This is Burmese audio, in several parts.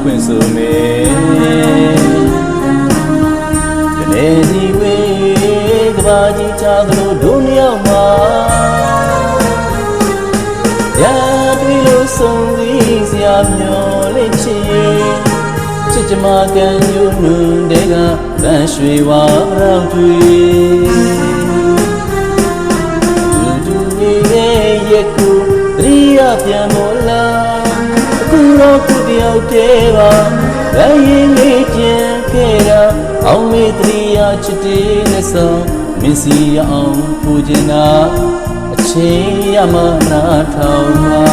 ဖွင့်ဆိုမယ်တနေ့စီဝေးကဘာကြီးချသလိုဒုညောက်မှာရာတွေ့လို့ဆုံးသီးစရာမျောလေးချစ်ချစ်ကြမကန်ညွန်းနွန်တဲ့ကဗန်းရွှေဝါရောက်တွေ့တူတူရဲ့ရဲ့ကိုတရိယာပြန်မလာအခု တော့သူတယောက်တည်းပါရရင်လေးကျန်ခဲ့တာအောင်မေတရိယာချစ်တဲ့နဲ့ဆောင်မင်းစီရအောင်ပူကျင်တာအချင်းရမနာထောင်မှာ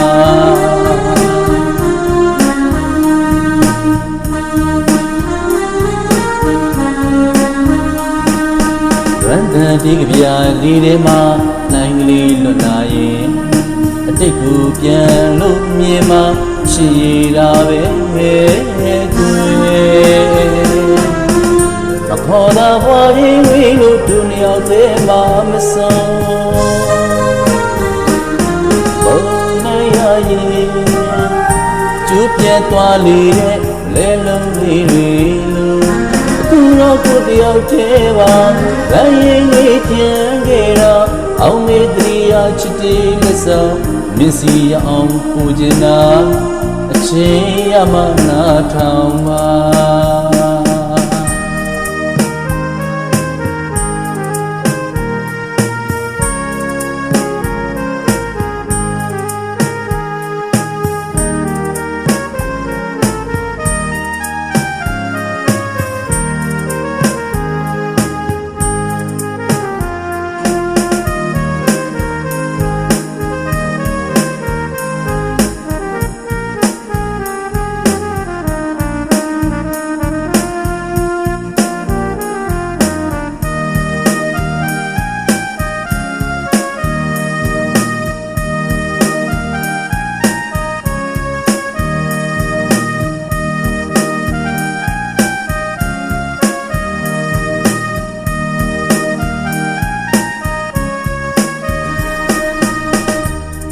ရန်တန်ဒီကဗျာလေးထဲမှာနိုင်ကလေးလွတ်လာရင်အ တိတ်ကိုပြန်လို့မြင်မှရှိရတာပဲကွယ်မခေါ်တာဘွားရင်ဝေးလို့ဒုညောက်သေးမှမဆုံးဘုံနိုင်ရရင်ကျူပြတ်သွားလေတဲ့လဲလုံးလေးတွေလို့ခုတော့ကိုတယောက်တည်းပါဗန်ရင်လေးကျန်ခဲ့တော့အောင်မေတ္တရာချစ်တဲ့လက်ဆောင် မင်းစီရအောင်ပူကျင်တာအချင်းရမနာထောင်ပါ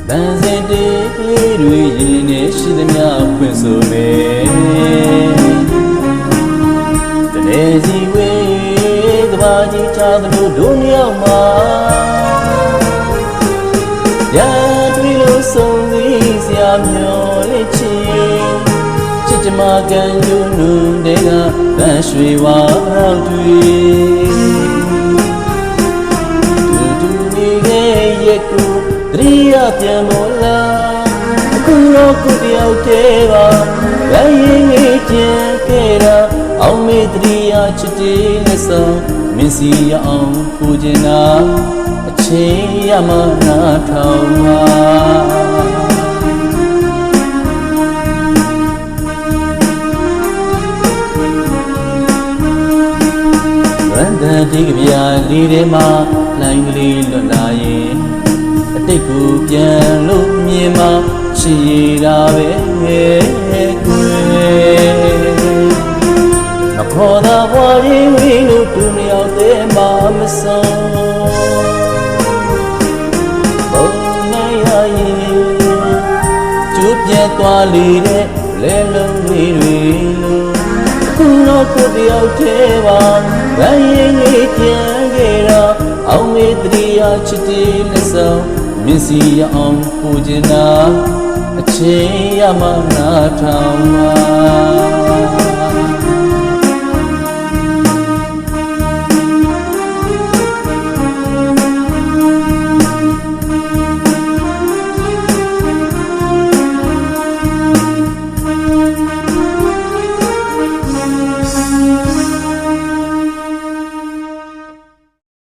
ဗန်စင်တေးကလေးတွေရင်နေရှိသမျှဖွင့်ဆိုမယ်တနေ့စီဝေးကဘာကြီးချသလိုဒုညောက်မှာရာတွေ့လို့ဆုံးစည်းစရာမျောလေးချစ်ချစ်ကြမကန်ညွန်းနွန်တဲ့ကဗန်းရွှေဝါရောက်တွေ့တူ ပြန်မလာအခုတော့ကိုတယောက်တည်းပါရရင်ကြီးကျန်ခဲ့တာအောင်မေတရိယာချစ်တဲ့လက်ဆောင်မင်းစီရအောင်ပူကျင်တာအချင်းရမနာထောင်ပါရန်တန်ဒီကဗျာလေးထဲမှာနိုင်ကလေးလွတ်လာရင်အ တိတ်ကိုပြန်လို့မြင်မှရှိရတာပဲကွယ်မခေါ်တာဘွားရင်ဝေးလို့တူမရောက်သေးမှမဆုံးဘုံနိုင်ရရင်ကျူပြတ်သွားလေတဲ့လဲလုံးလေးတွေလို့ခုတော့ကိုတယောက်တည်းပါဗန်ရင်ကြီးကျန်ခဲ့တော့အောင်မေတ္တရာချစ်တဲ့လက်ဆောင် မင်းစီရအောင်ပူကျင်တာအချင်းရမနာထောင်ပါ